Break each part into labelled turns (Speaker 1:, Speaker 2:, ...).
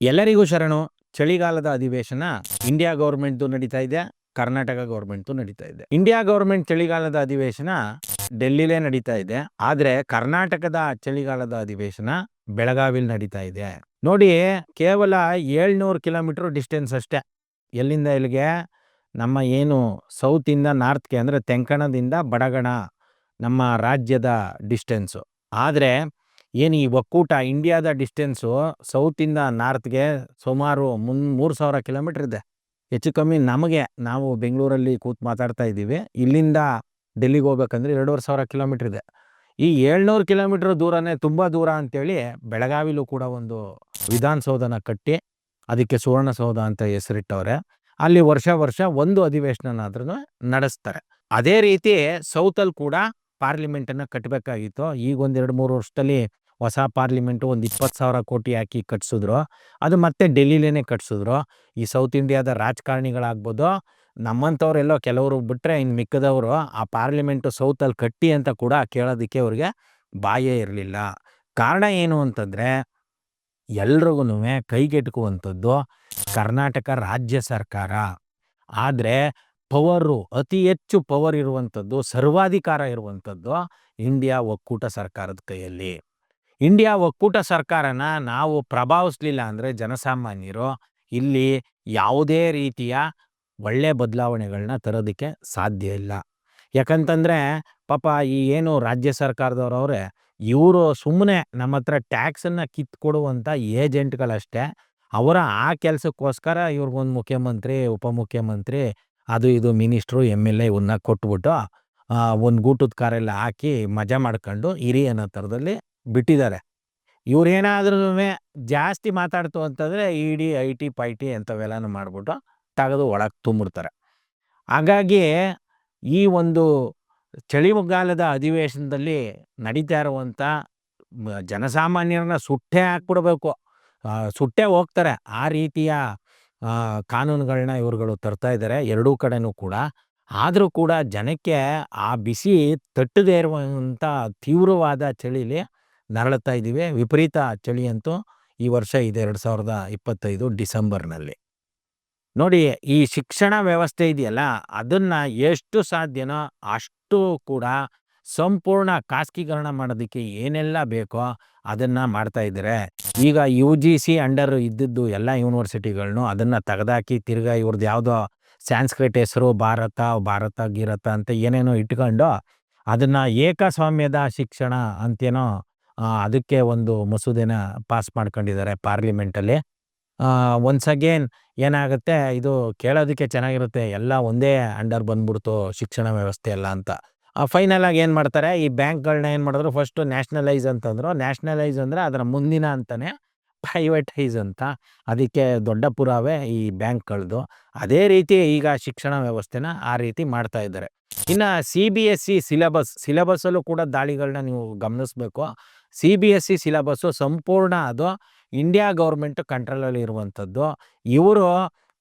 Speaker 1: ಎಲ್ಲರಿಗೂ ಶರಣು. ಚಳಿಗಾಲದ ಅಧಿವೇಶನ ಇಂಡಿಯಾ ಗೌರ್ಮೆಂಟ್ದು ನಡೀತಾ ಇದೆ, ಕರ್ನಾಟಕ ಗೌರ್ಮೆಂಟ್ದು ನಡೀತಾ ಇದೆ. ಇಂಡಿಯಾ ಗೌರ್ಮೆಂಟ್ ಚಳಿಗಾಲದ ಅಧಿವೇಶನ ಡೆಲ್ಲಿಲೇ ನಡೀತಾ ಇದೆ. ಆದ್ರೆ ಕರ್ನಾಟಕದ ಚಳಿಗಾಲದ ಅಧಿವೇಶನ ಬೆಳಗಾವಿಲಿ ನಡೀತಾ ಇದೆ. ನೋಡಿ, ಕೇವಲ ಏಳ್ನೂರು ಕಿಲೋಮೀಟರ್ ಡಿಸ್ಟೆನ್ಸ್ ಅಷ್ಟೇ. ಎಲ್ಲಿಂದ ಇಲ್ಲಿಗೆ? ನಮ್ಮ ಏನು ಸೌತ್ ಇಂದ ನಾರ್ತ್ಗೆ ಅಂದ್ರೆ ತೆಂಕಣದಿಂದ ಬಡಗಣ ನಮ್ಮ ರಾಜ್ಯದ ಡಿಸ್ಟೆನ್ಸು. ಆದರೆ ಏನು ಈ ಒಕ್ಕೂಟ ಇಂಡಿಯಾದ ಡಿಸ್ಟೆನ್ಸು ಸೌತಿಂದ ನಾರ್ತ್ಗೆ ಸುಮಾರು ಮುನ್, ಮೂರು ಸಾವಿರ ಕಿಲೋಮೀಟ್ರ್ ಇದೆ. ಹೆಚ್ಚು ಕಮ್ಮಿ ನಮಗೆ, ನಾವು ಬೆಂಗಳೂರಲ್ಲಿ ಕೂತ್ ಮಾತಾಡ್ತಾ ಇದ್ದೀವಿ. ಇಲ್ಲಿಂದ ಡೆಲ್ಲಿಗೆ ಹೋಗ್ಬೇಕಂದ್ರೆ ಎರಡೂವರೆ ಸಾವಿರ ಕಿಲೋಮೀಟ್ರ್ ಇದೆ. ಈ ಏಳ್ನೂರು ಕಿಲೋಮೀಟ್ರ್ ದೂರನೇ ತುಂಬ ದೂರ ಅಂತೇಳಿ ಬೆಳಗಾವಿಲೂ ಕೂಡ ಒಂದು ವಿಧಾನಸೌಧನ ಕಟ್ಟಿ, ಅದಕ್ಕೆ ಸುವರ್ಣಸೌಧ ಅಂತ ಹೆಸರಿಟ್ಟವ್ರೆ. ಅಲ್ಲಿ ವರ್ಷ ವರ್ಷ ಒಂದು ಅಧಿವೇಶನನಾದ್ರೂ ನಡೆಸ್ತಾರೆ. ಅದೇ ರೀತಿ ಸೌತಲ್ಲಿ ಕೂಡ ಪಾರ್ಲಿಮೆಂಟನ್ನು ಕಟ್ಟಬೇಕಾಗಿತ್ತು ಈಗ ಒಂದು ಎರಡು ಮೂರು ವರ್ಷದಲ್ಲಿ ಹೊಸ ಪಾರ್ಲಿಮೆಂಟು ಒಂದು ಇಪ್ಪತ್ತು ಸಾವಿರ ಕೋಟಿ ಹಾಕಿ ಕಟ್ಸಿದ್ರು. ಅದು ಮತ್ತೆ ಡೆಲ್ಲಿಲೇ ಕಟ್ಸಿದ್ರು. ಈ ಸೌತ್ ಇಂಡಿಯಾದ ರಾಜಕಾರಣಿಗಳಾಗ್ಬೋದು, ನಮ್ಮಂಥವ್ರೆಲ್ಲೋ ಕೆಲವರು ಬಿಟ್ಟರೆ ಇನ್ನು ಮಿಕ್ಕದವರು ಆ ಪಾರ್ಲಿಮೆಂಟು ಸೌತಲ್ಲಿ ಕಟ್ಟಿ ಅಂತ ಕೂಡ ಕೇಳೋದಕ್ಕೆ ಅವ್ರಿಗೆ ಬಾಯೇ ಇರಲಿಲ್ಲ. ಕಾರಣ ಏನು ಅಂತಂದರೆ ಎಲ್ರಿಗೂ ಕೈಗೆಟುಕುವಂಥದ್ದು ಕರ್ನಾಟಕ ರಾಜ್ಯ ಸರ್ಕಾರ. ಆದರೆ ಪವರು, ಅತಿ ಹೆಚ್ಚು ಪವರ್ ಇರುವಂಥದ್ದು, ಸರ್ವಾಧಿಕಾರ ಇರುವಂಥದ್ದು ಇಂಡಿಯಾ ಒಕ್ಕೂಟ ಸರ್ಕಾರದ ಕೈಯಲ್ಲಿ. ಇಂಡಿಯಾ ಒಕ್ಕೂಟ ಸರ್ಕಾರನ ನಾವು ಪ್ರಭಾವಿಸ್ಲಿಲ್ಲ ಅಂದರೆ ಜನಸಾಮಾನ್ಯರು ಇಲ್ಲಿ ಯಾವುದೇ ರೀತಿಯ ಒಳ್ಳೆ ಬದಲಾವಣೆಗಳನ್ನ ತರೋದಕ್ಕೆ ಸಾಧ್ಯ ಇಲ್ಲ. ಯಾಕಂತಂದರೆ ಪಾಪ ಈ ಏನು ರಾಜ್ಯ ಸರ್ಕಾರದವ್ರು ಅವರೇ, ಇವರು ಸುಮ್ಮನೆ ನಮ್ಮ ಹತ್ರ ಟ್ಯಾಕ್ಸನ್ನು ಕಿತ್ಕೊಡುವಂಥ ಏಜೆಂಟ್ಗಳಷ್ಟೇ, ಅವರ ಆ ಕೆಲಸಕ್ಕೋಸ್ಕರ ಇವ್ರಿಗೊಂದು ಮುಖ್ಯಮಂತ್ರಿ, ಉಪಮುಖ್ಯಮಂತ್ರಿ ಅದು ಇದು ಮಿನಿಸ್ಟ್ರು, ಎಂ ಎಲ್ ಎ ಇವನ್ನ ಕೊಟ್ಬಿಟ್ಟು ಒಂದು ಗೂಟದ ಕಾರೆಲ್ಲ ಹಾಕಿ ಮಜಾ ಮಾಡ್ಕೊಂಡು ಇರಿ ಅನ್ನೋ ಥರದಲ್ಲಿ ಬಿಟ್ಟಿದ್ದಾರೆ. ಇವ್ರೇನಾದ್ರೂ ಜಾಸ್ತಿ ಮಾತಾಡ್ತು ಅಂತಂದರೆ ಇ ಡಿ, ಐ ಟಿ, ಪೈ ಟಿ ಅಂಥವೆಲ್ಲನೂ ಮಾಡಿಬಿಟ್ಟು ತೆಗೆದು ಒಳಗೆ ತುಂಬಿಡ್ತಾರೆ. ಹಾಗಾಗಿ ಈ ಒಂದು ಚಳಿಗಾಲದ ಅಧಿವೇಶನದಲ್ಲಿ ನಡೀತಾ ಇರುವಂಥ ಜನಸಾಮಾನ್ಯರನ್ನ ಸುಟ್ಟೇ ಹಾಕ್ಬಿಡ್ಬೇಕು. ಸುಟ್ಟೇ ಹೋಗ್ತಾರೆ. ಆ ರೀತಿಯ ಕಾನೂನುಗಳನ್ನ ಇವ್ರುಗಳು ತರ್ತಾ ಇದ್ದಾರೆ ಎರಡೂ ಕಡೆನೂ ಕೂಡ. ಆದರೂ ಕೂಡ ಜನಕ್ಕೆ ಆ ಬಿಸಿ ತಟ್ಟದೇ ಇರುವಂಥ ತೀವ್ರವಾದ ಚಳಿಲಿ ನರಳುತ್ತಾ ಇದ್ದೀವಿ. ವಿಪರೀತ ಚಳಿ ಅಂತೂ ಈ ವರ್ಷ ಇದೆ, ಎರಡು ಸಾವಿರದ ಇಪ್ಪತ್ತೈದು ಡಿಸೆಂಬರ್ನಲ್ಲಿ. ನೋಡಿ, ಈ ಶಿಕ್ಷಣ ವ್ಯವಸ್ಥೆ ಇದೆಯಲ್ಲ, ಅದನ್ನು ಎಷ್ಟು ಸಾಧ್ಯನೋ ಅಷ್ಟು ಕೂಡ ಸಂಪೂರ್ಣ ಖಾಸಗೀಕರಣ ಮಾಡೋದಕ್ಕೆ ಏನೆಲ್ಲ ಬೇಕೋ ಅದನ್ನು ಮಾಡ್ತಾ ಇದ್ದಾರೆ. ಈಗ ಯು ಜಿ ಸಿ ಅಂಡರ್ ಇದ್ದಿದ್ದು ಎಲ್ಲ ಯೂನಿವರ್ಸಿಟಿಗಳನ್ನೂ ಅದನ್ನು ತೆಗೆದಾಕಿ ತಿರ್ಗಾ ಇವ್ರದ್ದು ಯಾವುದೋ ಸ್ಯಾನ್ಸ್ಕ್ರಿಟ್ ಹೆಸರು ಭಾರತ ಭಾರತ, ಗೀರತ ಅಂತ ಏನೇನೋ ಇಟ್ಕೊಂಡು ಅದನ್ನು ಏಕಸ್ವಾಮ್ಯದ ಶಿಕ್ಷಣ ಅಂತೇನೋ ಅದಕ್ಕೆ ಒಂದು ಮಸೂದೆನ ಪಾಸ್ ಮಾಡ್ಕೊಂಡಿದ್ದಾರೆ ಪಾರ್ಲಿಮೆಂಟಲ್ಲಿ ಒನ್ಸ್ ಅಗೇನ್ ಏನಾಗುತ್ತೆ, ಇದು ಕೇಳೋದಕ್ಕೆ ಚೆನ್ನಾಗಿರುತ್ತೆ, ಎಲ್ಲ ಒಂದೇ ಅಂಡರ್ ಬಂದ್ಬಿಡ್ತು ಶಿಕ್ಷಣ ವ್ಯವಸ್ಥೆ ಎಲ್ಲ ಅಂತ. ಫೈನಲ್ ಆಗಿ ಏನು ಮಾಡ್ತಾರೆ? ಈ ಬ್ಯಾಂಕ್ಗಳನ್ನ ಏನು ಮಾಡಿದ್ರು? ಫಸ್ಟು ನ್ಯಾಷನಲೈಸ್ ಅಂತಂದ್ರು. ನ್ಯಾಷನಲೈಸ್ ಅಂದರೆ ಅದರ ಮುಂದಿನ ಅಂತಾನೆ ಪ್ರೈವೇಟೈಸ್ ಅಂತ. ಅದಕ್ಕೆ ದೊಡ್ಡ ಪುರಾವೆ ಈ ಬ್ಯಾಂಕ್ಗಳದ್ದು ಅದೇ ರೀತಿ ಈಗ ಶಿಕ್ಷಣ ವ್ಯವಸ್ಥೆನ ಆ ರೀತಿ ಮಾಡ್ತಾ ಇದ್ದಾರೆ. ಇನ್ನು C B S C syllabus ಸಿಲೆಬಸ್ಸಲ್ಲೂ ಕೂಡ ದಾಳಿಗಳನ್ನ ನೀವು ಗಮನಿಸ್ಬೇಕು. C B S C syllabus ಸಂಪೂರ್ಣ ಅದು ಇಂಡಿಯಾ ಗೌರ್ಮೆಂಟ್ ಕಂಟ್ರೋಲಲ್ಲಿ ಇರುವಂಥದ್ದು. ಇವರು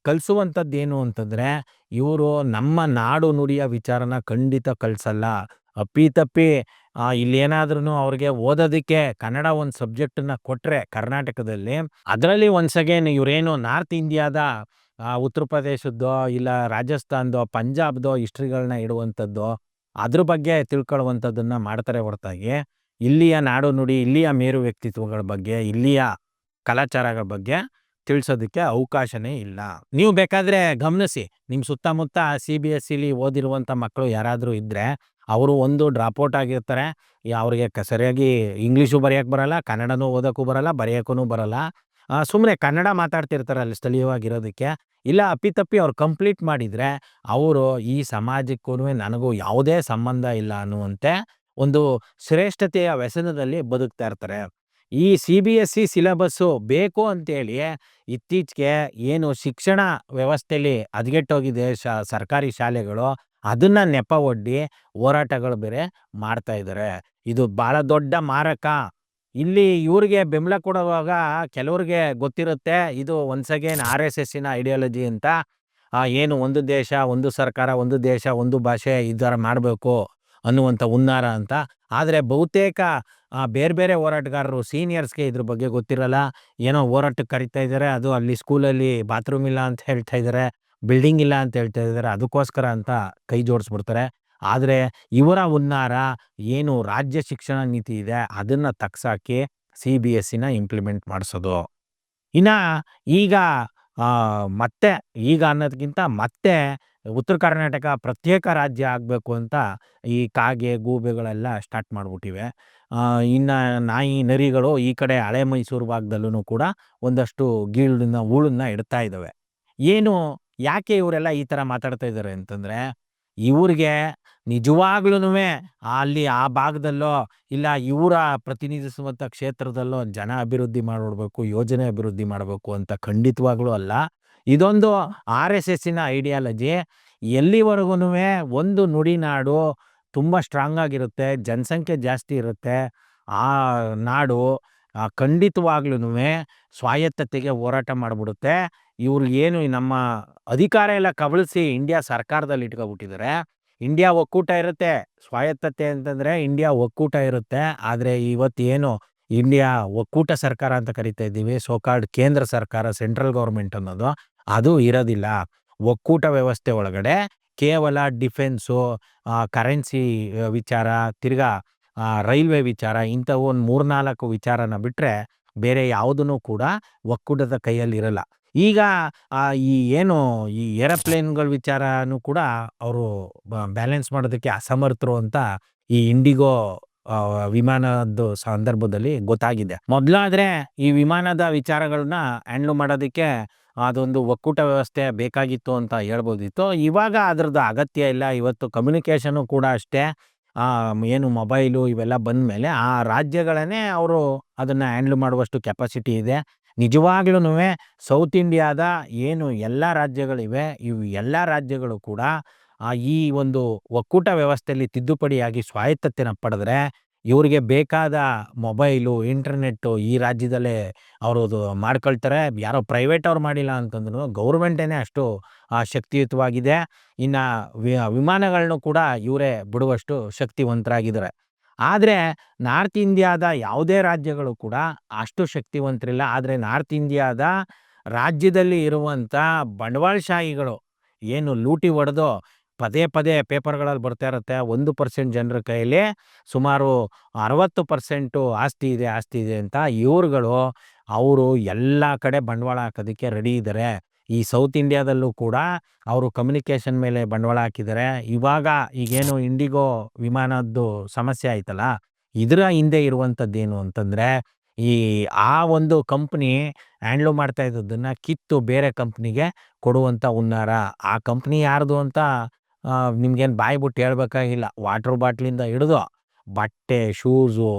Speaker 1: ಕಲಿಸುವಂಥದ್ದು ಏನು ಅಂತಂದರೆ, ಇವರು ನಮ್ಮ ನಾಡು ನುಡಿಯ ವಿಚಾರನ ಖಂಡಿತ ಕಲಿಸಲ್ಲ. ಅಪ್ಪಿತಪ್ಪಿ ಇಲ್ಲೇನಾದ್ರೂ ಅವ್ರಿಗೆ ಓದೋದಕ್ಕೆ ಕನ್ನಡ ಒಂದು ಸಬ್ಜೆಕ್ಟನ್ನು ಕೊಟ್ಟರೆ ಕರ್ನಾಟಕದಲ್ಲಿ, ಅದರಲ್ಲಿ ಒನ್ಸ್ ಅಗೇನ್ ಇವರೇನು ನಾರ್ತ್ ಇಂಡಿಯಾದ ಉತ್ತರ ಪ್ರದೇಶದ್ದೋ ಇಲ್ಲ ರಾಜಸ್ಥಾನ್ದೋ, ಪಂಜಾಬ್ದೋ ಹಿಸ್ಟ್ರಿಗಳನ್ನ ಇಡುವಂಥದ್ದು, ಅದ್ರ ಬಗ್ಗೆ ತಿಳ್ಕೊಳ್ಳುವಂಥದ್ದನ್ನು ಮಾಡ್ತಾರೆ ಹೊರತಾಗಿ, ಇಲ್ಲಿಯ ನಾಡು ನುಡಿ, ಇಲ್ಲಿಯ ಮೇರು ವ್ಯಕ್ತಿತ್ವಗಳ ಬಗ್ಗೆ, ಇಲ್ಲಿಯ ಕಲಾಚಾರಗಳ ಬಗ್ಗೆ ತಿಳಿಸೋದಕ್ಕೆ ಅವಕಾಶನೇ ಇಲ್ಲ. ನೀವು ಬೇಕಾದರೆ ಗಮನಿಸಿ ನಿಮ್ಮ ಸುತ್ತಮುತ್ತ ಸಿ ಬಿ ಎಸ್ ಸಿಲಿ ಓದಿರುವಂಥ ಮಕ್ಕಳು ಯಾರಾದರೂ ಇದ್ದರೆ ಅವರು ಒಂದು ಡ್ರಾಪ್ಔಟ್ ಆಗಿರ್ತಾರೆ. ಅವ್ರಿಗೆ ಸರಿಯಾಗಿ ಇಂಗ್ಲೀಷು ಬರೆಯೋಕ್ಕೆ ಬರಲ್ಲ, ಕನ್ನಡನೂ ಓದೋಕ್ಕೂ ಬರಲ್ಲ ಬರೆಯೋಕ್ಕೂ ಬರಲ್ಲ. ಸುಮ್ಮನೆ ಕನ್ನಡ ಮಾತಾಡ್ತಿರ್ತಾರೆ ಅಲ್ಲಿ ಸ್ಥಳೀಯವಾಗಿರೋದಕ್ಕೆ. ಇಲ್ಲ, ಅಪ್ಪಿತಪ್ಪಿ ಅವ್ರು ಕಂಪ್ಲೀಟ್ ಮಾಡಿದರೆ, ಅವರು ಈ ಸಮಾಜಕ್ಕೂ ನನಗೂ ಯಾವುದೇ ಸಂಬಂಧ ಇಲ್ಲ ಅನ್ನುವಂತೆ ಒಂದು ಶ್ರೇಷ್ಠತೆಯ ವ್ಯಸನದಲ್ಲಿ ಬದುಕ್ತಾ ಇರ್ತಾರೆ. ಈ C B S C syllabus ಬೇಕು ಅಂತೇಳಿ ಇತ್ತೀಚೆಗೆ ಏನು ಶಿಕ್ಷಣ ವ್ಯವಸ್ಥೆಯಲ್ಲಿ ಹದಗೆಟ್ಟೋಗಿದೆ ಶಾ, ಸರ್ಕಾರಿ ಶಾಲೆಗಳು, ಅದನ್ನು ನೆಪ ಒಡ್ಡಿ ಹೋರಾಟಗಳು ಬೇರೆ ಮಾಡ್ತಾ ಇದ್ದಾರೆ ಇದು ಭಾಳ ದೊಡ್ಡ ಮಾರಕ. ಇಲ್ಲಿ ಇವ್ರಿಗೆ ಬೆಂಬಲ ಕೊಡುವಾಗ ಕೆಲವ್ರಿಗೆ ಗೊತ್ತಿರುತ್ತೆ, ಇದು ಒನ್ಸ್ ಅಗೇನ್ ಆರ್ ಎಸ್ ಎಸ್ಸಿನ ಐಡಿಯಾಲಜಿ ಅಂತ. ಏನು ಒಂದು ದೇಶ, ಒಂದು ಸರ್ಕಾರ, ಒಂದು ದೇಶ, ಒಂದು ಭಾಷೆ ಈ ಥರ ಮಾಡಬೇಕು ಅನ್ನುವಂಥ ಹುನ್ನಾರ ಅಂತ. ಆದರೆ ಬಹುತೇಕ ಆ ಬೇರೆ ಬೇರೆ ಹೋರಾಟಗಾರರು ಸೀನಿಯರ್ಸ್‌ಗೆ ಇದ್ರ ಬಗ್ಗೆ ಗೊತ್ತಿರಲ್ಲ. ಏನೋ ಹೋರಾಟಕ್ಕೆ ಕರಿತಾ ಇದ್ದಾರೆ. ಅದು ಅಲ್ಲಿ ಸ್ಕೂಲಲ್ಲಿ ಬಾತ್ರೂಮ್ ಇಲ್ಲ ಅಂತ ಹೇಳ್ತಾ ಇದ್ದಾರೆ. ಬಿಲ್ಡಿಂಗ್ ಇಲ್ಲ ಅಂತ ಹೇಳ್ತಾ ಇದ್ದಾರೆ. ಅದಕ್ಕೋಸ್ಕರ ಅಂತ ಕೈ ಜೋಡಿಸ್ಬಿಡ್ತಾರೆ. ಆದರೆ ಇವರ ಹುನ್ನಾರ ಏನು ರಾಜ್ಯ ಶಿಕ್ಷಣ ನೀತಿ ಇದೆ ಅದನ್ನು ತಗ್ಸಾಕಿ ಸಿ ಬಿ ಎಸ್ ಸಿನ ಇಂಪ್ಲಿಮೆಂಟ್ ಮಾಡಿಸೋದು ಇನ್ನು ಈಗ ಮತ್ತೆ ಈಗ ಅನ್ನೋದಕ್ಕಿಂತ ಮತ್ತೆ ಉತ್ತರ ಕರ್ನಾಟಕ ಪ್ರತ್ಯೇಕ ರಾಜ್ಯ ಆಗಬೇಕು ಅಂತ ಈ ಕಾಗೆ, ಗೂಬೆಗಳೆಲ್ಲ ಸ್ಟಾರ್ಟ್ ಮಾಡ್ಬಿಟ್ಟಿವೆ. ಇನ್ನ ನಾಯಿ, ನರಿಗಳು ಈ ಕಡೆ ಹಳೆ ಮೈಸೂರು ಭಾಗದಲ್ಲೂ ಕೂಡ ಒಂದಷ್ಟು ಗೀಳನ್ನ ಹೂಳನ್ನ ಇಡ್ತಾ ಇದ್ದಾವೆ ಏನು ಯಾಕೆ ಇವರೆಲ್ಲ ಈ ಥರ ಮಾತಾಡ್ತಾ ಇದ್ದಾರೆ ಅಂತಂದರೆ ಇವ್ರಿಗೆ ನಿಜವಾಗ್ಲೂ ಅಲ್ಲಿ ಆ ಭಾಗದಲ್ಲೋ ಇಲ್ಲ ಇವರ ಪ್ರತಿನಿಧಿಸುವಂಥ ಕ್ಷೇತ್ರದಲ್ಲೋ ಜನ ಅಭಿವೃದ್ಧಿ ಮಾಡಿಬಿಡ್ಬೇಕು ಯೋಜನೆ ಅಭಿವೃದ್ಧಿ ಮಾಡಬೇಕು ಅಂತ ಖಂಡಿತವಾಗ್ಲೂ ಅಲ್ಲ. ಇದೊಂದು ಆರ್-ಎಸ್-ಎಸ್ಸಿನ ಐಡಿಯಾಲಜಿ. ಎಲ್ಲಿವರೆಗೂ ಒಂದು ನುಡಿನಾಡು ತುಂಬಾ ಸ್ಟ್ರಾಂಗ್ ಆಗಿರುತ್ತೆ, ಜನಸಂಖ್ಯೆ ಜಾಸ್ತಿ ಇರುತ್ತೆ. ಆ ನಾಡು ಖಂಡಿತವಾಗ್ಲೂ ಸ್ವಾಯತ್ತತೆಗೆ ಹೋರಾಟ ಮಾಡಿಬಿಡುತ್ತೆ ಇವ್ರು ಏನು ನಮ್ಮ ಅಧಿಕಾರ ಎಲ್ಲ ಕಬಳಿಸಿ ಇಂಡಿಯಾ ಸರ್ಕಾರದಲ್ಲಿ ಇಟ್ಕೊಬಿಟ್ಟಿದ್ದಾರೆ ಇಂಡಿಯಾ ಒಕ್ಕೂಟ ಇರುತ್ತೆ. ಸ್ವಾಯತ್ತತೆ ಅಂತಂದರೆ ಇಂಡಿಯಾ ಒಕ್ಕೂಟ ಇರುತ್ತೆ. ಆದರೆ ಏನು ಇಂಡಿಯಾ ಒಕ್ಕೂಟ ಸರ್ಕಾರ ಅಂತ ಕರಿತಾ ಇದ್ದೀವಿ. ಸೋ ಕಾಲ್ಡ್ ಕೇಂದ್ರ ಸರ್ಕಾರ ಸೆಂಟ್ರಲ್ ಗೌರ್ಮೆಂಟ್ ಅನ್ನೋದು ಅದು ಇರೋದಿಲ್ಲ. ಒಕ್ಕೂಟ ವ್ಯವಸ್ಥೆ ಒಳಗಡೆ ಕೇವಲ ಡಿಫೆನ್ಸು, ಕರೆನ್ಸಿ ವಿಚಾರ, ತಿರ್ಗಾ ರೈಲ್ವೆ ವಿಚಾರ ಇಂಥವು ಒಂದು ಮೂರ್ನಾಲ್ಕು ವಿಚಾರನ ಬಿಟ್ಟರೆ ಬೇರೆ ಯಾವುದೂ ಕೂಡ ಒಕ್ಕೂಟದ ಕೈಯಲ್ಲಿರಲ್ಲ ಈಗ ಈ ಏನು ಈ ಏರೋಪ್ಲೇನ್‌ಗಳ ವಿಚಾರನೂ ಕೂಡ ಅವರು ಬ್ಯಾಲೆನ್ಸ್ ಮಾಡೋದಕ್ಕೆ ಅಸಮರ್ಥರು ಅಂತ ಈ ಇಂಡಿಗೋ ವಿಮಾನದ ಸಂದರ್ಭದಲ್ಲಿ ಗೊತ್ತಾಗಿದೆ. ಮೊದಲಾದರೆ ಈ ವಿಮಾನದ ವಿಚಾರಗಳನ್ನ ಹ್ಯಾಂಡಲ್ ಮಾಡೋದಕ್ಕೆ ಅದೊಂದು ಒಕ್ಕೂಟ ವ್ಯವಸ್ಥೆ ಬೇಕಾಗಿತ್ತು ಅಂತ ಹೇಳ್ಬೋದಿತ್ತು. ಇವಾಗ ಅದ್ರದ್ದು ಅಗತ್ಯ ಇಲ್ಲ. ಇವತ್ತು ಕಮ್ಯುನಿಕೇಷನು ಕೂಡ ಅಷ್ಟೇ. ಏನು ಮೊಬೈಲು ಇವೆಲ್ಲ ಬಂದ ಮೇಲೆ ಆ ರಾಜ್ಯಗಳನ್ನೇ ಅವರು ಅದನ್ನು ಹ್ಯಾಂಡ್ಲ್ ಮಾಡುವಷ್ಟು ಕೆಪಾಸಿಟಿ ಇದೆ. ನಿಜವಾಗ್ಲೂ ಸೌತ್ ಇಂಡಿಯಾದ ಏನು ಎಲ್ಲ ರಾಜ್ಯಗಳಿವೆ, ಇವು ಎಲ್ಲ ರಾಜ್ಯಗಳು ಕೂಡ ಈ ಒಂದು ಒಕ್ಕೂಟ ವ್ಯವಸ್ಥೆಯಲ್ಲಿ ತಿದ್ದುಪಡಿಯಾಗಿ ಸ್ವಾಯತ್ತತೆಯನ್ನು ಪಡೆದ್ರೆ ಇವ್ರಿಗೆ ಬೇಕಾದ ಮೊಬೈಲು, ಇಂಟರ್ನೆಟ್ಟು ಈ ರಾಜ್ಯದಲ್ಲೇ ಅವರು ಮಾಡ್ಕೊಳ್ತಾರೆ. ಯಾರೋ ಪ್ರೈವೇಟ್ ಅವ್ರು ಮಾಡಿಲ್ಲ ಅಂತಂದ್ರೂ ಗೌರ್ಮೆಂಟೇ ಅಷ್ಟು ಶಕ್ತಿಯುತವಾಗಿದೆ. ಇನ್ನು ವಿಮಾನಗಳನ್ನು ವಿಮಾನಗಳ್ನು ಕೂಡ ಇವರೇ ಬಿಡುವಷ್ಟು ಶಕ್ತಿವಂತರಾಗಿದ್ದಾರೆ. ಆದರೆ ನಾರ್ತ್ ಇಂಡಿಯಾದ ಯಾವುದೇ ರಾಜ್ಯಗಳು ಕೂಡ ಅಷ್ಟು ಶಕ್ತಿವಂತರಿಲ್ಲ. ಆದರೆ ನಾರ್ತ್ ಇಂಡಿಯಾದ ರಾಜ್ಯದಲ್ಲಿ ಇರುವಂಥ ಬಂಡವಾಳಶಾಹಿಗಳು ಏನು ಲೂಟಿ ಹೊಡೆದು ಪದೇ ಪದೇ ಪೇಪರ್‌ಗಳಲ್ಲಿ ಬರ್ತಾ ಇರುತ್ತೆ. ಒಂದು ಪರ್ಸೆಂಟ್ ಜನರ ಕೈಯಲ್ಲಿ ಸುಮಾರು 60% ಆಸ್ತಿ ಇದೆ, ಆಸ್ತಿ ಇದೆ ಅಂತ ಇವರುಗಳು ಅವರು ಎಲ್ಲ ಕಡೆ ಬಂಡವಾಳ ಹಾಕೋದಕ್ಕೆ ರೆಡಿ ಇದ್ದಾರೆ. ಈ ಸೌತ್ ಇಂಡಿಯಾದಲ್ಲೂ ಕೂಡ ಅವರು ಕಮ್ಯುನಿಕೇಷನ್ ಮೇಲೆ ಬಂಡವಾಳ ಹಾಕಿದ್ದಾರೆ. ಇವಾಗ ಈಗೇನು ಇಂಡಿಗೋ ವಿಮಾನದ್ದು ಸಮಸ್ಯೆ ಆಯ್ತಲ್ಲ, ಇದರ ಹಿಂದೆ ಇರುವಂಥದ್ದೇನು ಅಂತಂದರೆ ಈ ಆ ಒಂದು ಕಂಪ್ನಿ ಹ್ಯಾಂಡ್ಲು ಮಾಡ್ತಾ ಇದ್ದದ್ದನ್ನ ಕಿತ್ತು ಬೇರೆ ಕಂಪ್ನಿಗೆ ಕೊಡುವಂಥ ಹುನ್ನಾರ. ಆ ಕಂಪ್ನಿ ಯಾರ್ದು ಅಂತ ನಿಮ್ಗೇನ್ ಬಾಯಿ ಬಿಟ್ಟು ಹೇಳ್ಬೇಕಾಗಿಲ್ಲ. ವಾಟ್ರ್ ಬಾಟ್ಲಿಂದ ಹಿಡಿದು ಬಟ್ಟೆ, ಶೂಸು,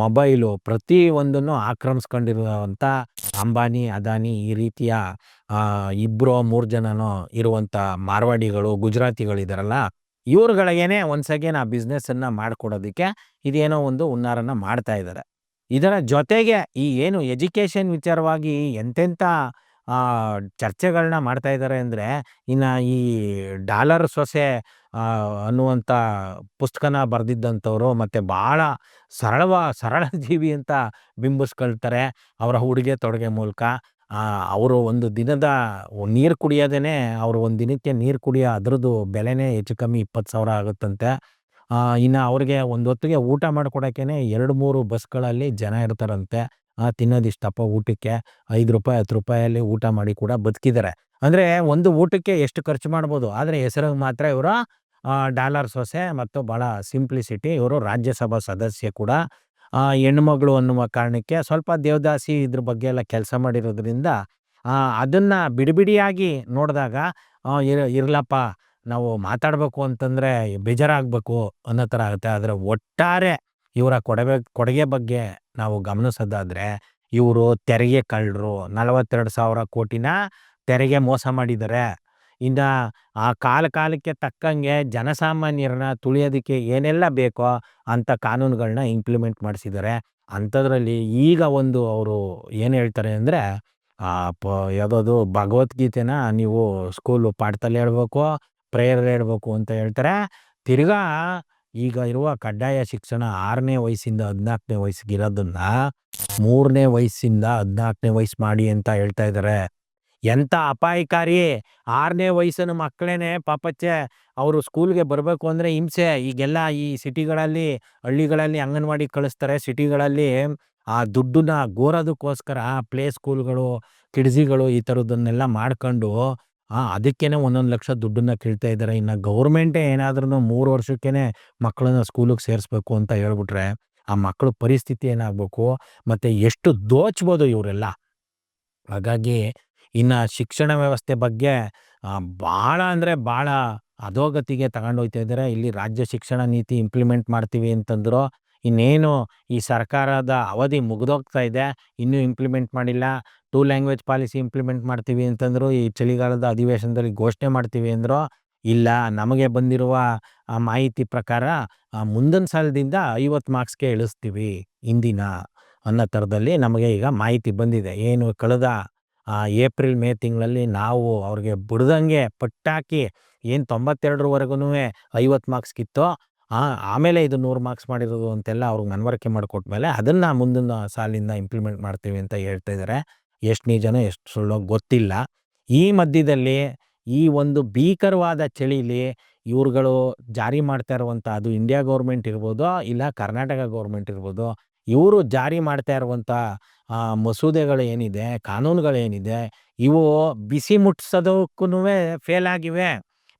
Speaker 1: ಮೊಬೈಲು ಪ್ರತಿ ಒಂದನ್ನು ಆಕ್ರಮಿಸ್ಕೊಂಡಿರುವಂಥ ಅಂಬಾನಿ, ಅದಾನಿ ಈ ರೀತಿಯ ಇಬ್ಬರು ಮೂರು ಜನನೂ ಇರುವಂತ ಮಾರ್ವಾಡಿಗಳು, ಗುಜರಾತಿಗಳಿದಾರಲ್ಲ, ಇವ್ರುಗಳಿಗೇನೆ ಒನ್ಸ್ ಅಗೇನ್ ಆ ಬಿಸ್ನೆಸ್ಸನ್ನು ಮಾಡ್ಕೊಡೋದಕ್ಕೆ ಇದೇನೋ ಒಂದು ಹುನ್ನಾರನ್ನು ಮಾಡ್ತಾ ಇದ್ದಾರೆ. ಇದರ ಜೊತೆಗೆ ಈ ಏನು ಎಜುಕೇಷನ್ ವಿಚಾರವಾಗಿ ಎಂತೆಂಥ ಚರ್ಚೆಗಳನ್ನ ಮಾಡ್ತಾ ಇದ್ದಾರೆ ಅಂದರೆ ಇನ್ನು ಈ ಡಾಲರ್ ಸೊಸೆ ಅನ್ನುವಂಥ ಪುಸ್ತಕನ ಬರೆದಿದ್ದಂಥವ್ರು ಮತ್ತು ಭಾಳ ಸರಳವ ಸರಳ ಜೀವಿ ಅಂತ ಬಿಂಬಿಸ್ಕೊಳ್ತಾರೆ. ಅವರ ಉಡುಗೆ ತೊಡುಗೆ ಮೂಲಕ. ಅವರು ಒಂದು ದಿನದ ನೀರು ಕುಡಿಯೋದೇ ಅವರು ಒಂದು ದಿನಕ್ಕೆ ನೀರು ಕುಡಿಯೋ ಅದ್ರದ್ದು ಬೆಲೆನೇ ಹೆಚ್ಚು ಕಮ್ಮಿ 20,000 ಆಗುತ್ತಂತೆ. ಇನ್ನು ಇನ್ನ ಅವ್ರಿಗೆ ಒಂದು ಹೊತ್ತಿಗೆ ಊಟ ಮಾಡ್ಕೊಡೋಕ್ಕೇ ಎರಡು ಮೂರು ಬಸ್‌ಗಳಲ್ಲಿ ಜನ ಇರ್ತಾರಂತೆ. ಆ ತಿನ್ನೋದಿಷ್ಟಪ್ಪ ಊಟಕ್ಕೆ ₹5, ₹10 ಊಟ ಮಾಡಿ ಕೂಡ ಬದುಕಿದ್ದಾರೆ. ಅಂದರೆ ಒಂದು ಊಟಕ್ಕೆ ಎಷ್ಟು ಖರ್ಚು ಮಾಡ್ಬೋದು. ಆದರೆ ಹೆಸರಿಗೆ ಮಾತ್ರ ಇವರು ಡಾಲರ್ ಸೊಸೆ ಮತ್ತು ಭಾಳ ಸಿಂಪ್ಲಿಸಿಟಿ. ಇವರು ರಾಜ್ಯಸಭಾ ಸದಸ್ಯೆ ಕೂಡ. ಹೆಣ್ಮಗಳು ಅನ್ನುವ ಕಾರಣಕ್ಕೆ ಸ್ವಲ್ಪ ದೇವದಾಸಿ ಇದ್ರ ಬಗ್ಗೆ ಎಲ್ಲ ಕೆಲಸ ಮಾಡಿರೋದ್ರಿಂದ ಅದನ್ನು ಬಿಡಿಬಿಡಿಯಾಗಿ ನೋಡಿದಾಗ ಇರ್ ಇರ್ಲಪ್ಪ ನಾವು ಮಾತಾಡಬೇಕು ಅಂತಂದರೆ ಬೇಜಾರಾಗಬೇಕು ಅನ್ನೋ ಥರ ಆಗುತ್ತೆ. ಆದರೆ ಒಟ್ಟಾರೆ ಇವರ ಕೊಡವೆ ಕೊಡುಗೆ ಬಗ್ಗೆ ನಾವು ಗಮನಿಸೋದಾದ್ರೆ ಇವರು ತೆರಿಗೆ ಕಳ್ಳರು. 42,000 ಕೋಟಿನ ತೆರಿಗೆ ಮೋಸ ಮಾಡಿದ್ದಾರೆ. ಇನ್ನು ಆ ಕಾಲ ಕಾಲಕ್ಕೆ ತಕ್ಕಂಗೆ ಜನಸಾಮಾನ್ಯರನ್ನ ತುಳಿಯೋದಕ್ಕೆ ಏನೆಲ್ಲ ಬೇಕೋ ಅಂಥ ಕಾನೂನುಗಳನ್ನ ಇಂಪ್ಲಿಮೆಂಟ್ ಮಾಡಿಸಿದ್ದಾರೆ ಅಂಥದ್ರಲ್ಲಿ ಈಗ ಒಂದು ಅವರು ಏನು ಹೇಳ್ತಾರೆ ಅಂದರೆ ಪ ಯಾವುದಾದ್ರು ಭಗವದ್ಗೀತೆನ ನೀವು ಸ್ಕೂಲು ಪಾಠದಲ್ಲಿ ಹೇಳ್ಬೇಕು, ಪ್ರೇಯರಲ್ಲಿ ಹೇಳ್ಬೇಕು ಅಂತ ಹೇಳ್ತಾರೆ. ತಿರ್ಗಾ ಈಗ ಇರುವ ಕಡ್ಡಾಯ ಶಿಕ್ಷಣ ಆರನೇ ವಯಸ್ಸಿಂದ ಹದಿನಾಲ್ಕನೇ ವಯಸ್ಸಿಗೆ ಇರೋದನ್ನ ಮೂರನೇ ವಯಸ್ಸಿಂದ ಹದಿನಾಲ್ಕನೇ ವಯಸ್ಸು ಮಾಡಿ ಅಂತ ಹೇಳ್ತಾ ಇದ್ದಾರೆ ಎಂಥ ಅಪಾಯಕಾರಿ? ಆರನೇ ವಯಸ್ಸಿನ ಮಕ್ಕಳೇನೆ ಪಾಪಚ್ಚೆ ಅವರು ಸ್ಕೂಲ್ಗೆ ಬರಬೇಕು ಅಂದರೆ ಹಿಂಸೆ. ಈಗೆಲ್ಲ ಈ ಸಿಟಿಗಳಲ್ಲಿ, ಹಳ್ಳಿಗಳಲ್ಲಿ ಅಂಗನವಾಡಿ ಕಳಿಸ್ತಾರೆ. ಸಿಟಿಗಳಲ್ಲಿ ಆ ದುಡ್ಡನ್ನ ಗೋರೋದಕ್ಕೋಸ್ಕರ ಪ್ಲೇ ಸ್ಕೂಲ್ಗಳು, ಕಿಡ್ಸಿಗಳು ಈ ಥರದ್ದನ್ನೆಲ್ಲ ಮಾಡ್ಕೊಂಡು ಆ, ಅದಕ್ಕೇನೆ ಒಂದೊಂದು ಲಕ್ಷ ದುಡ್ಡನ್ನ ಕೇಳ್ತಾ ಇದ್ದಾರೆ ಇನ್ನು ಗೌರ್ಮೆಂಟೇ ಏನಾದ್ರೂ ಮೂರು ವರ್ಷಕ್ಕೇನೆ ಮಕ್ಕಳನ್ನ ಸ್ಕೂಲಿಗೆ ಸೇರಿಸ್ಬೇಕು ಅಂತ ಹೇಳ್ಬಿಟ್ರೆ ಆ ಮಕ್ಕಳ ಪರಿಸ್ಥಿತಿ ಏನಾಗಬೇಕು? ಮತ್ತು ಎಷ್ಟು ದೋಚ್ಬೋದು ಇವರೆಲ್ಲ? ಹಾಗಾಗಿ ಇನ್ನು ಶಿಕ್ಷಣ ವ್ಯವಸ್ಥೆ ಬಗ್ಗೆ ಭಾಳ ಅಂದರೆ ಭಾಳ ಅಧೋಗತಿಗೆ ತಗೊಂಡೋಗ್ತಾ ಇದ್ದಾರೆ ಇಲ್ಲಿ ರಾಜ್ಯ ಶಿಕ್ಷಣ ನೀತಿ ಇಂಪ್ಲಿಮೆಂಟ್ ಮಾಡ್ತೀವಿ ಅಂತಂದ್ರು ಇನ್ನೇನು ಈ ಸರ್ಕಾರದ ಅವಧಿ ಮುಗಿದೋಗ್ತಾ ಇದೆ, ಇನ್ನೂ ಇಂಪ್ಲಿಮೆಂಟ್ ಮಾಡಿಲ್ಲ ಟೂ ಲ್ಯಾಂಗ್ವೇಜ್ ಪಾಲಿಸಿ ಇಂಪ್ಲಿಮೆಂಟ್ ಮಾಡ್ತೀವಿ ಅಂತಂದ್ರು, ಈ ಚಳಿಗಾಲದ ಅಧಿವೇಶನದಲ್ಲಿ ಘೋಷಣೆ ಮಾಡ್ತೀವಿ ಅಂದರು, ಇಲ್ಲ, ನಮಗೆ ಬಂದಿರುವ ಮಾಹಿತಿ ಪ್ರಕಾರ ಮುಂದಿನ ಸಾಲದಿಂದ ಐವತ್ತು ಮಾರ್ಕ್ಸ್ಗೆ ಇಳಿಸ್ತೀವಿ ಇಂದಿನ ಅನ್ನೋ ಥರದಲ್ಲಿ ನಮಗೆ ಈಗ ಮಾಹಿತಿ ಬಂದಿದೆ. ಏನು ಕಳೆದ ಏಪ್ರಿಲ್, ಮೇ ತಿಂಗಳಲ್ಲಿ ನಾವು ಅವ್ರಿಗೆ ಬಿಡ್ದಂಗೆ ಪಟ್ಟಾಕಿ ಏನು ತೊಂಬತ್ತೆರಡರವರೆಗೂ ಐವತ್ತು ಮಾರ್ಕ್ಸ್ಗಿತ್ತು ಆಮೇಲೆ ಇದು ನೂರು ಮಾರ್ಕ್ಸ್ ಮಾಡಿರೋದು ಅಂತೆಲ್ಲ ಅವ್ರಿಗೆ ಮನವರಿಕೆ ಮಾಡಿಕೊಟ್ಮೇಲೆ ಅದನ್ನು ಮುಂದಿನ ಸಾಲಿಂದ ಇಂಪ್ಲಿಮೆಂಟ್ ಮಾಡ್ತೀವಿ ಅಂತ ಹೇಳ್ತಾ ಇದ್ದಾರೆ ಎಷ್ಟು ನಿಜನೋ ಎಷ್ಟು ಸುಳ್ಳೋ ಗೊತ್ತಿಲ್ಲ. ಈ ಮಧ್ಯದಲ್ಲಿ ಈ ಒಂದು ಭೀಕರವಾದ ಚಳಿಲಿ ಇವ್ರುಗಳು ಜಾರಿ ಮಾಡ್ತಾ ಇರುವಂಥ ಅದು ಇಂಡಿಯಾ ಗೌರ್ಮೆಂಟ್ ಇರ್ಬೋದು, ಇಲ್ಲ ಕರ್ನಾಟಕ ಗೌರ್ಮೆಂಟ್ ಇರ್ಬೋದು, ಇವರು ಜಾರಿ ಮಾಡ್ತಾ ಇರುವಂಥ ಮಸೂದೆಗಳು ಏನಿದೆ ಕಾನೂನುಗಳೇನಿದೆ ಇವು ಬಿಸಿ ಮುಟ್ಟಿಸೋದಕ್ಕೂ ಫೇಲ್ ಆಗಿವೆ.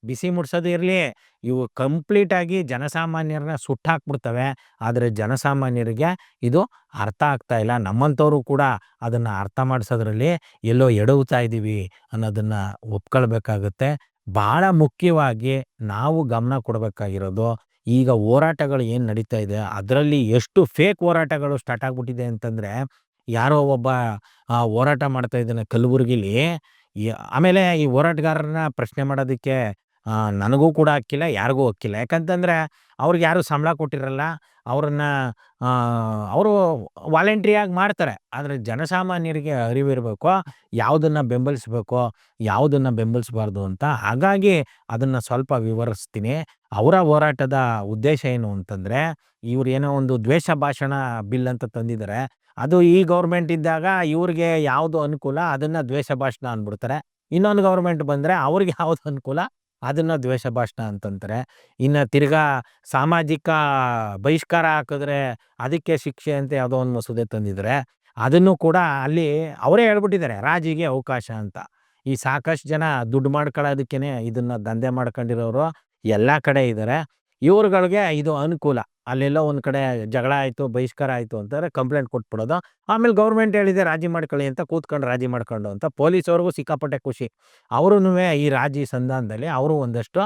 Speaker 1: ಬಿಸಿ ಮುಟ್ಸೋದು ಇರಲಿ, ಇವು ಕಂಪ್ಲೀಟಾಗಿ ಜನಸಾಮಾನ್ಯರನ್ನ ಸುಟ್ಟಾಕ್ಬಿಡ್ತವೆ. ಆದರೆ ಜನಸಾಮಾನ್ಯರಿಗೆ ಇದು ಅರ್ಥ ಆಗ್ತಾ ಇಲ್ಲ. ನಮ್ಮಂಥವ್ರು ಕೂಡ ಅದನ್ನು ಅರ್ಥ ಮಾಡಿಸೋದ್ರಲ್ಲಿ ಎಲ್ಲೋ ಎಡವುತ್ತಾ ಇದ್ದೀವಿ ಅನ್ನೋದನ್ನು ಒಪ್ಕೊಳ್ಬೇಕಾಗುತ್ತೆ. ಭಾಳ ಮುಖ್ಯವಾಗಿ ನಾವು ಗಮನ ಕೊಡಬೇಕಾಗಿರೋದು ಈಗ ಹೋರಾಟಗಳು ಏನು ನಡೀತಾ ಇದೆ, ಅದರಲ್ಲಿ ಎಷ್ಟು ಫೇಕ್ ಹೋರಾಟಗಳು ಸ್ಟಾರ್ಟ್ ಆಗಿಬಿಟ್ಟಿದೆ ಅಂತಂದರೆ, ಯಾರೋ ಒಬ್ಬ ಹೋರಾಟ ಮಾಡ್ತಾ ಇದ್ದಾನೆ ಕಲಬುರಗಿಲಿ ಆಮೇಲೆ ಈ ಹೋರಾಟಗಾರರನ್ನ ಪ್ರಶ್ನೆ ಮಾಡೋದಕ್ಕೆ ನನಗೂ ಕೂಡ ಅಕ್ಕಿಲ್ಲ, ಯಾರಿಗೂ ಅಕ್ಕಿಲ್ಲ. ಯಾಕಂತಂದರೆ ಅವ್ರಿಗೆ ಯಾರು ಸಂಬಳ ಕೊಟ್ಟಿರಲ್ಲ, ಅವ್ರನ್ನ ಅವರು ವಾಲಂಟ್ರಿಯಾಗಿ ಮಾಡ್ತಾರೆ. ಆದರೆ ಜನಸಾಮಾನ್ಯರಿಗೆ ಅರಿವಿರಬೇಕು ಯಾವುದನ್ನು ಬೆಂಬಲಿಸಬೇಕು, ಯಾವುದನ್ನು ಬೆಂಬಲಿಸಬಾರ್ದು ಅಂತ. ಹಾಗಾಗಿ ಅದನ್ನು ಸ್ವಲ್ಪ ವಿವರಿಸ್ತೀನಿ. ಅವರ ಹೋರಾಟದ ಉದ್ದೇಶ ಏನು ಅಂತಂದರೆ, ಇವ್ರು ಏನೋ ಒಂದು ದ್ವೇಷ ಭಾಷಣ ಬಿಲ್ ಅಂತ ತಂದಿದ್ದಾರೆ. ಅದು ಈ ಗೌರ್ಮೆಂಟ್ ಇದ್ದಾಗ ಇವ್ರಿಗೆ ಯಾವುದು ಅನುಕೂಲ, ಅದನ್ನು ದ್ವೇಷ ಭಾಷಣ ಅಂದ್ಬಿಡ್ತಾರೆ. ಇನ್ನೊಂದು ಗೌರ್ಮೆಂಟ್ ಬಂದರೆ ಅವ್ರಿಗೆ ಯಾವುದು ಅನುಕೂಲ ಅದನ್ನು ದ್ವೇಷ ಭಾಷಣ ಅಂತಂತಾರೆ. ಇನ್ನು ತಿರ್ಗಾ ಸಾಮಾಜಿಕ ಬಹಿಷ್ಕಾರ ಹಾಕಿದ್ರೆ ಅದಕ್ಕೆ ಶಿಕ್ಷೆ ಅಂತ ಯಾವುದೋ ಒಂದು ಮಸೂದೆ ತಂದಿದ್ದಾರೆ ಅದನ್ನು ಕೂಡ ಅಲ್ಲಿ ಅವರೇ ಹೇಳ್ಬಿಟ್ಟಿದ್ದಾರೆ, ರಾಜಿಗೆ ಅವಕಾಶ ಅಂತ. ಈ ಸಾಕಷ್ಟು ಜನ ದುಡ್ಡು ಮಾಡ್ಕೊಳ್ಳೋದಕ್ಕೇ ಇದನ್ನು ದಂಧೆ ಮಾಡ್ಕೊಂಡಿರೋರು ಎಲ್ಲ ಕಡೆ ಇದ್ದಾರೆ ಇವ್ರುಗಳಿಗೆ ಇದು ಅನುಕೂಲ. ಅಲ್ಲೆಲ್ಲೋ ಒಂದು ಕಡೆ ಜಗಳ ಆಯಿತು, ಬಹಿಷ್ಕಾರ ಆಯಿತು ಅಂತಾರೆ, ಕಂಪ್ಲೇಂಟ್ ಕೊಟ್ಬಿಡೋದು. ಆಮೇಲೆ ಗೌರ್ಮೆಂಟ್ ಹೇಳಿದೆ, ರಾಜಿ ಮಾಡ್ಕೊಳ್ಳಿ ಅಂತ ಕೂತ್ಕೊಂಡು ರಾಜಿ ಮಾಡ್ಕೊಂಡು ಅಂತ ಪೊಲೀಸವ್ರಿಗೂ ಸಿಕ್ಕಾಪಟ್ಟೆ ಖುಷಿ. ಅವ್ರೂ ಈ ರಾಜಿ ಸಂಧಾನದಲ್ಲಿ ಅವರು ಒಂದಷ್ಟು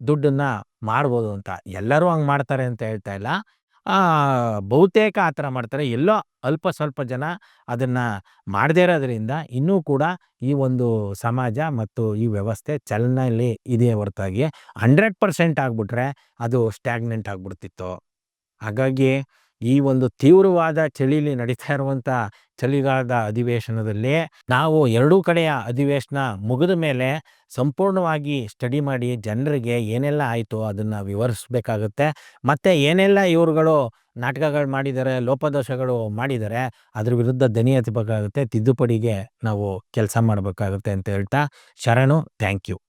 Speaker 1: ದುಡ್ಡನ್ನು ಮಾಡ್ಬೋದು ಅಂತ. ಎಲ್ಲರೂ ಹಂಗೆ ಮಾಡ್ತಾರೆ ಅಂತ ಹೇಳ್ತಾ ಇಲ್ಲ. ಬಹುತೇಕ ಆ ಥರ ಮಾಡ್ತಾರೆ. ಎಲ್ಲೋ ಅಲ್ಪ ಸ್ವಲ್ಪ ಜನ ಅದನ್ನು ಮಾಡದೇ ಇರೋದ್ರಿಂದ ಇನ್ನೂ ಕೂಡ ಈ ಒಂದು ಸಮಾಜ ಮತ್ತು ಈ ವ್ಯವಸ್ಥೆ ಚಲನಲ್ಲಿ ಇದೆ ಹೊರತಾಗಿ ಹಂಡ್ರೆಡ್ ಪರ್ಸೆಂಟ್ ಆಗಿಬಿಟ್ರೆ ಅದು ಸ್ಟ್ಯಾಗ್ನೆಂಟ್ ಆಗಿಬಿಡ್ತಿತ್ತು. ಹಾಗಾಗಿ ಈ ಒಂದು ತೀವ್ರವಾದ ಚಳಿಲಿ ನಡೀತಾ ಇರುವಂಥ ಚಳಿಗಾಲದ ಅಧಿವೇಶನದಲ್ಲಿ ನಾವು ಎರಡೂ ಕಡೆಯ ಅಧಿವೇಶನ ಮುಗಿದ ಮೇಲೆ ಸಂಪೂರ್ಣವಾಗಿ ಸ್ಟಡಿ ಮಾಡಿ ಜನರಿಗೆ ಏನೆಲ್ಲ ಆಯಿತು ಅದನ್ನು ವಿವರಿಸ್ಬೇಕಾಗುತ್ತೆ. ಮತ್ತು ಏನೆಲ್ಲ ಇವರುಗಳು ನಾಟಕಗಳು ಮಾಡಿದ್ದಾರೆ ಲೋಪದೋಷಗಳು ಮಾಡಿದ್ದಾರೆ ಅದ್ರ ವಿರುದ್ಧ ದನಿ ಎತ್ತಬೇಕಾಗುತ್ತೆ ತಿದ್ದುಪಡಿಗೆ ನಾವು ಕೆಲಸ ಮಾಡಬೇಕಾಗುತ್ತೆ ಅಂತ ಹೇಳ್ತಾ, ಶರಣು ಥ್ಯಾಂಕ್ ಯು